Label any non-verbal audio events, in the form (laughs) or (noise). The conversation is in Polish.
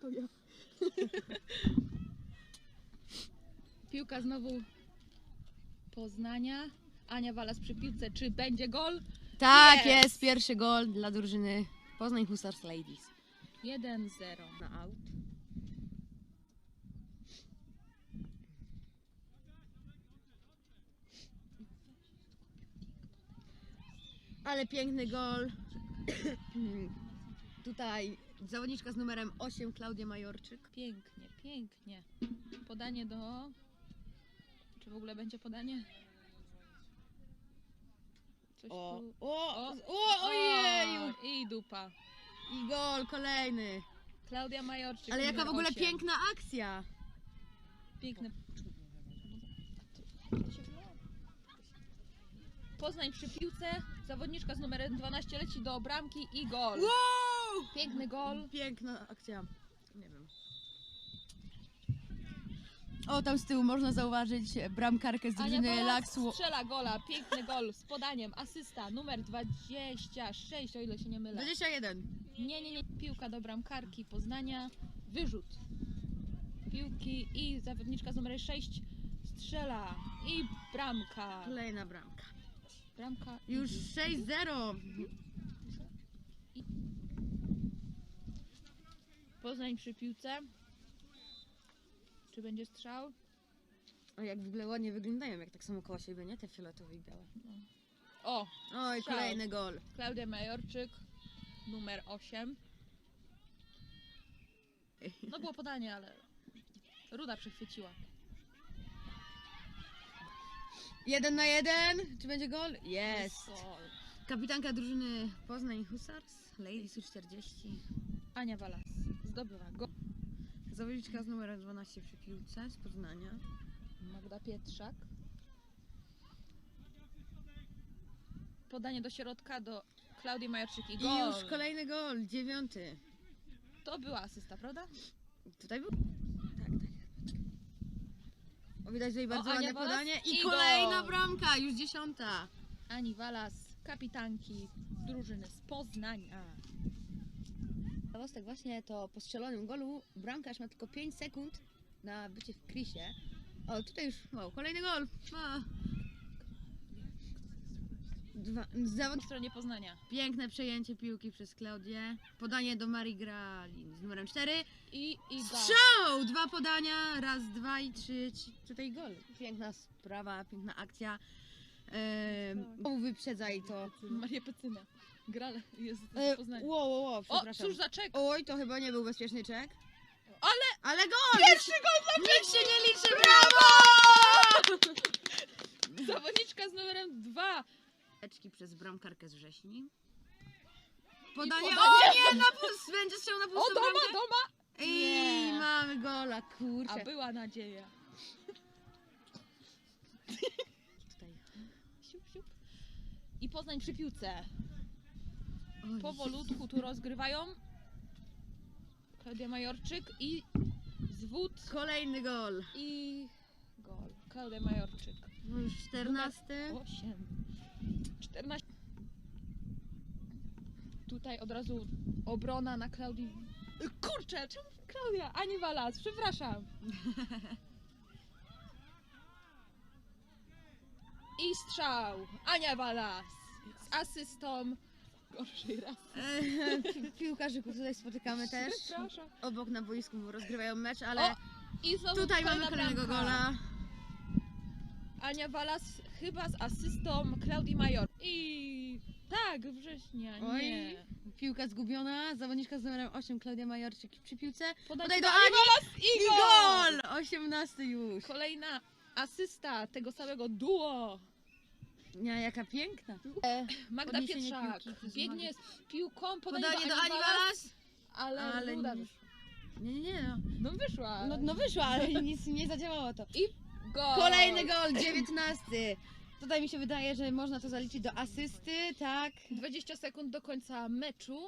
to ja. Piłka znowu Poznania. Ania Walas przy piłce. Czy będzie gol? Tak Jest. jest, pierwszy gol dla drużyny Poznań Husars Ladies. 1-0 na aut. Ale piękny gol. (clears throat) Tutaj zawodniczka z numerem 8, Klaudia Majorczyk. Pięknie, pięknie. Podanie do... Czy w ogóle będzie podanie? Coś O, tu... o, O. o, ojeju! I dupa. I gol kolejny. Klaudia Majorczyk. Ale jaka numer w ogóle osiem. piękna akcja. Piękne. Poznań przy piłce. Zawodniczka z numerem 12 leci do bramki i gol. Wow! Piękny gol. Piękna akcja. Nie wiem. O, tam z tyłu można zauważyć bramkarkę z Ania drużyny Walas Laksu. strzela gola. Piękny gol z podaniem. Asysta numer 26, o ile się nie mylę. 21. Nie, nie, nie. Piłka do bramkarki Poznania. Wyrzut piłki i zawodniczka z numerem 6 strzela. I bramka. Kolejna bramka. Bramka. i Już gol. 6-0. Poznań przy piłce. Czy będzie strzał? O, jak w ogóle ładnie wyglądają, jak tak samo koło siebie, nie? Te fioletowe i białe. O, Oj, Strzał. kolejny gol. Klaudia Majorczyk, numer 8. No było podanie, ale Ruda przechwyciła. Jeden na jeden. Czy będzie gol? Jest. Kapitanka drużyny Poznań Husars. Ladies U40. Ania Walas zdobywa go. Zawodniczka z numerem 12 przy piłce z Poznania. Magda Pietrzak. Podanie do środka do Klaudii Majorczyk i I gol. już kolejny gol, dziewiąty. To była asysta, prawda? Tutaj był? Tak, tak. O, widać tutaj bardzo Ania ładne Walas podanie. I, i kolejna gol. bramka, już dziesiąta. Ani Walas, kapitanki drużyny z Poznania. Ciekawostek właśnie to po strzelonym golu bramkarz ma tylko 5 sekund na bycie w krisie. O, tutaj już, wow, kolejny gol. Ma. Dwa, zawod... Po stronie Poznania. Piękne przejęcie piłki przez Klaudię. Podanie do Marii Gralin z numerem 4. I, i gol. Strzał! Dwa podania, raz, dwa i trzy. Tutaj gol. Piękna sprawa, piękna akcja. Ehm, wyprzedza i to. Maria Pecyna. Grale jest E, z Poznania. wow, wow, wow, O, przepraszam. cóż za czek! Oj, to chyba nie był bezpieczny czek. Ale Ale gol! pierwszy gol dla Nikt się nie liczy, brawo! (laughs) Zawodniczka z numerem 2. Eczki przez bramkarkę z wrześni. Podanie, podanie. o nie, (laughs) na pust, będzie strzał na O, pustą doma, bramkę. doma! I Nie. mamy gola, kurczę. A była nadzieja. (laughs) Tutaj. Siup, siup. I Poznań przy piłce. Powolutku tu rozgrywają. Klaudia Majorczyk i zwód Kolejny gol. i gol. Klaudia Majorczyk. No już 14. 8. 14. Tutaj od razu obrona na Klaudii. Kurczę, czemu Klaudia? Ani Walas, przepraszam. I strzał. Ania Walas z asystą. Gorszej raz. E, pi- Piłkarzyków tutaj spotykamy (laughs) też. Przepraszam. Obok na boisku rozgrywają mecz, ale O, I tutaj mamy kolejnego bramka. gola. Ania Walas chyba z asystą Klaudii Major. I tak, września, Oj. nie. Piłka zgubiona. Zawodniczka z numerem 8, Klaudia Majorczyk przy piłce. Podaj Podaj do Ani Walas i, gol! 18 już. Kolejna asysta tego samego duo. Ja, jaka piękna. E, Magda Podniesienie Pietrzak piłki przez biegnie z piłką, podanie, podanie do Ani Walas, ale, ale nie- wyszła. Nie, nie, nie. No, No wyszła. no, no wyszła, ale (laughs) nic nie zadziałało to. I gol. Kolejny gol, 19. Tutaj mi się wydaje, że można to zaliczyć do asysty, tak? 20 sekund do końca meczu.